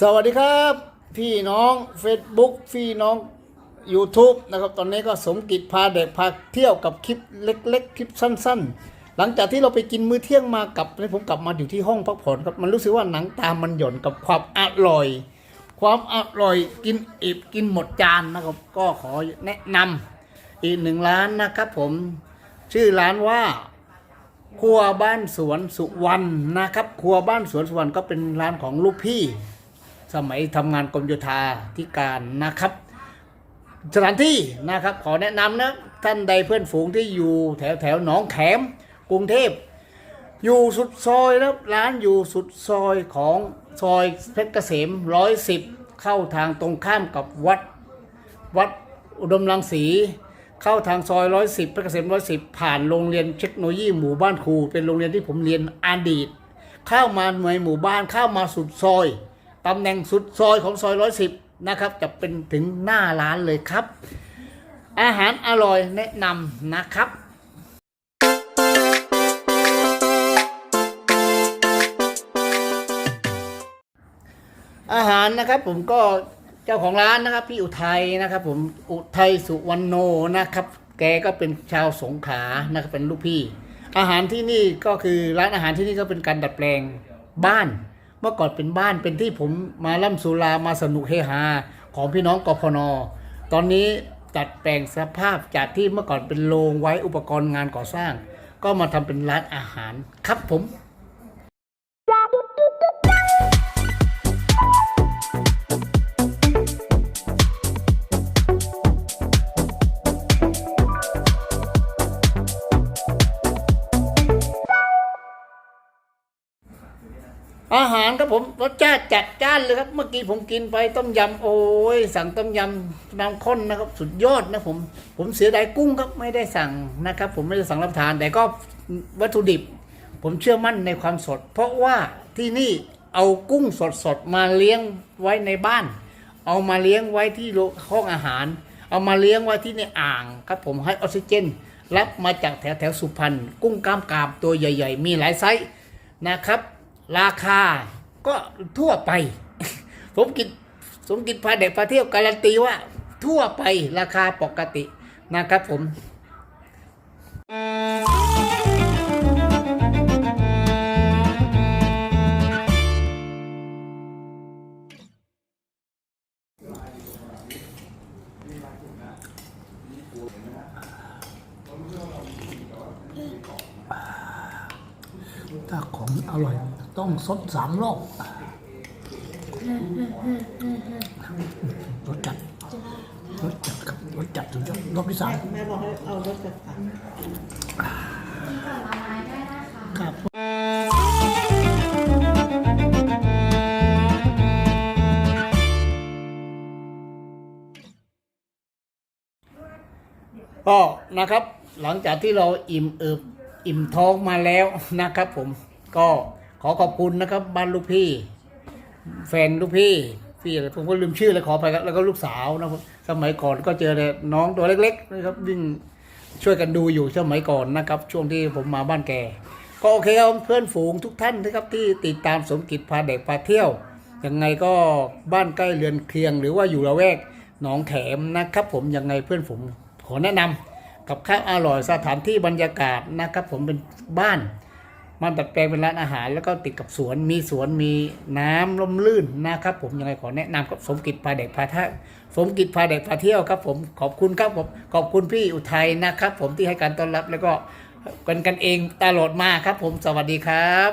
สวัสดีครับ พี่น้อง Facebook พี่น้อง YouTube นะครับตอนนี้ก็สมกิจพาเด็กพาเที่ยวกับคลิปเล็กๆ คลิปสั้น ๆ หลังจากที่เราไปกินมื้อเที่ยงมากลับแล้วผมกลับมาอยู่ที่ห้องพักผ่อนครับมันรู้สึกว่าหนังตามันหย่อนกับความอร่อย ความอร่อยกินอิบกินหมดจานนะครับก็ขอแนะนำอีกหนึ่งร้านนะครับผมชื่อร้านว่าครัวบ้านสวนสุวรรณนะครับ ครัวบ้านสวนสุวรรณก็เป็นร้านของลูกพี่ สมัยทำงานกรมโยธาธิการนะครับ สถานที่นะครับขอแนะนำนะท่านใดเพื่อนฝูงที่อยู่แถวแถวหนองแขมกรุงเทพ อยู่สุดซอยแล้วร้านอยู่สุดซอยของซอยเพชรเกษมร้อยสิบเข้าทางตรงข้ามกับวัดวัดอุดมรังสีเข้าทางซอยร้อยสิบเพชรเกษมร้อยสิบผ่านโรงเรียนเทคโนโลยีหมู่บ้านครูเป็นโรงเรียนที่ผมเรียนอดีต เข้ามาหน่วยหมู่บ้านเข้ามาสุดซอย ตำแหน่งสุดซอยของซอยร้อยสิบนะครับ จะเป็นถึงหน้าร้านเลยครับ อาหารอร่อยแนะนำนะครับอาหารนะครับผมก็เจ้าของร้านนะครับ พี่อุทัยนะครับ ผมอุทัยสุวรรณโนนะครับ แกก็เป็นชาวสงขลานะครับเป็นลูกพี่ อาหารที่นี่ก็คือร้านอาหารที่นี่ก็เป็นการดัดแปลงบ้าน เมื่อก่อนเป็นบ้านเป็นที่ผมมาล่ำสุรามาสนุกเฮฮาของพี่น้องกพน ตอนนี้จัดแปลงสภาพจากที่เมื่อก่อนเป็นโรงไว้อุปกรณ์งานก่อสร้าง ก็มาทำเป็นร้านอาหารครับผม อาหารครับผมรสชาติจัดจ้านเลยครับ เมื่อกี้ผมกินไปต้มยำโอ้ยสั่งต้มยำน้ำข้นนะครับ สุดยอดนะผมผมเสียดายกุ้งครับไม่ได้สั่งนะครับ ผมไม่ได้สั่งรับทาน แต่ก็วัตถุดิบ ผมเชื่อมั่นในความสด เพราะว่าที่นี่เอากุ้งสดๆมาเลี้ยงไว้ในบ้าน เอามาเลี้ยงไว้ที่โรงห้องอาหาร เอามาเลี้ยงไว้ที่ในอ่างครับผมให้ออกซิเจน รับมาจากแถวแถวสุพรรณกุ้งกล้ามกรามตัวใหญ่ ๆ มีหลายไซส์นะครับ ราคาก็ทั่วไป ผมกินผมกินพาเด็กพาเที่ยวการันตีว่า ทั่วไปราคาปกตินะครับผมถ้าของอร่อย ต้องซดสามรอบรสจัดรสจัดครับรสจัดสุดยอดรอบที่สามแม่บอกให้เอารถกระบะครับก็นะครับหลังจากที่เราอิ่มเอิบอิ่มท้องมาแล้วนะครับผมก็ ขอขอบคุณนะครับบ้านลูกพี่ แฟนลูกพี่พี่อะไรผมก็ลืมชื่อเลยขอไปครับแล้วก็ลูกสาวนะครับสมัยก่อนก็เจอแต่น้องตัวเล็กๆนะครับวิ่งช่วยกันดูอยู่สมัยก่อนนะครับ ช่วงที่ผมมาบ้านแกก็โอเคครับเพื่อนฝูงทุกท่านนะครับที่ติดตามสมกิจพาเด็กพาเที่ยวยังไงก็บ้านใกล้เรือนเคียง หรือว่าอยู่ละแวกหนองแขมนะครับ ผมยังไงเพื่อนผมขอแนะนำกับข้าวอร่อยสถานที่บรรยากาศนะครับ ผมเป็นบ้าน มันดัดแปลงเป็นร้านอาหาร แล้วก็ติดกับสวนมีสวนมีน้ำล่มลื่นนะครับ ผมยังไงขอแนะนำกับสมกิจพาเด็กพาท่าสมกิจพาเด็กพาเที่ยวครับ ผมขอบคุณครับผมขอบคุณพี่อุทัยนะครับ ผมที่ให้การต้อนรับแล้วก็กันกันเองตลอดมาครับ ผมสวัสดีครับ